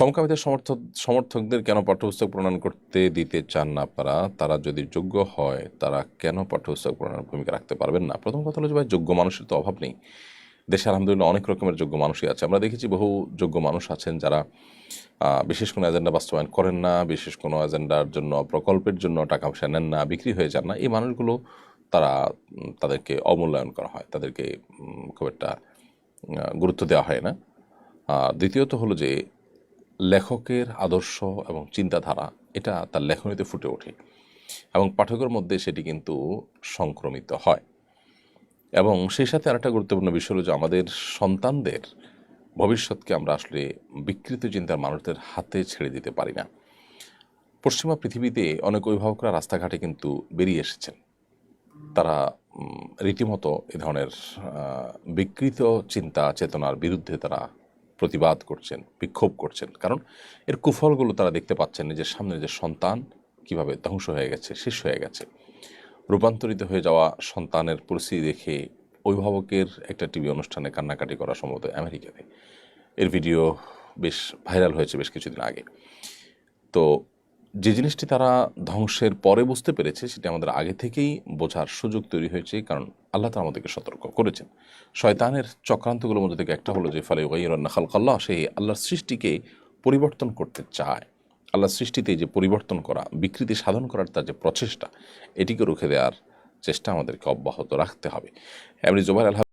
সমকামীদের সমর্থক, সমর্থকদের কেন পাঠ্যপুস্তক প্রণয়ন করতে দিতে চান না আপনারা? তারা যদি যোগ্য হয়, তারা কেন পাঠ্যপুস্তক প্রণয়নের ভূমিকা রাখতে পারবেন না? প্রথম কথা হলো যে, ভাই, যোগ্য মানুষের তো অভাব নেই। দেশে আলহামদুলিল্লাহ অনেক রকমের যোগ্য মানুষই আছে। আমরা দেখেছি বহু যোগ্য মানুষ আছেন যারা বিশেষ কোনো এজেন্ডা বাস্তবায়ন করেন না, বিশেষ কোনো এজেন্ডার জন্য, প্রকল্পের জন্য টাকা পয়সা নেন না, বিক্রি হয়ে যান না। এই মানুষগুলো তারা তাদেরকে অমূল্যায়ন করা হয়। তাদেরকে খুব একটা গুরুত্ব দেওয়া হয় না। দ্বিতীয়ত হলো যে লেখকের আদর্শ এবং চিন্তাধারা, এটা তার লেখনীতে ফুটে ওঠে এবং পাঠকের মধ্যে সেটি কিন্তু সংক্রমিত হয়। এবং সেই সাথে আরেকটা গুরুত্বপূর্ণ বিষয় হলো যে আমাদের সন্তানদের ভবিষ্যৎকে আমরা আসলে বিকৃত চিন্তার মানুষদের হাতে ছেড়ে দিতে পারি না। পশ্চিমা পৃথিবীতে অনেক অভিভাবকরা রাস্তাঘাটে কিন্তু বেরিয়ে এসেছেন। তারা রীতিমতো এ ধরনের বিকৃত চিন্তা, চেতনার বিরুদ্ধে তারা প্রতিবাদ করছেন, বিক্ষোভ করছেন। কারণ এর কুফলগুলো তারা দেখতে পাচ্ছেন নিজের সামনে যে সন্তান কীভাবে ধ্বংস হয়ে গেছে, শেষ হয়ে গেছে। রূপান্তরিত হয়ে যাওয়া সন্তানের পরিস্থিতি দেখে অভিভাবকের একটা টিভি অনুষ্ঠানে কান্নাকাটি করা সম্ভবত আমেরিকাতে। এর ভিডিও বেশ ভাইরাল হয়েছে বেশ কিছুদিন আগে। তো যে জিনিসটি তারা ধ্বংসের পরে বুঝতে পেরেছে, সেটি আমাদের আগে থেকেই বোঝার সুযোগ তৈরি হয়েছে। কারণ আল্লাহ তালা আমাদেরকে সতর্ক করেছেন। শয়তানের চক্রান্তগুলোর মধ্যে থেকে একটা হলো যে, ফলে ওয়াইরান্না খালকাল্লাহ সেই আল্লাহর সৃষ্টিকে পরিবর্তন করতে চায়। আল্লাহর সৃষ্টিতে যে পরিবর্তন করা, বিকৃতি সাধন করার তার যে প্রচেষ্টা, এটিকে রুখে দেওয়ার চেষ্টা আমাদেরকে অব্যাহত রাখতে হবে। এমনি জোবাইর আলহা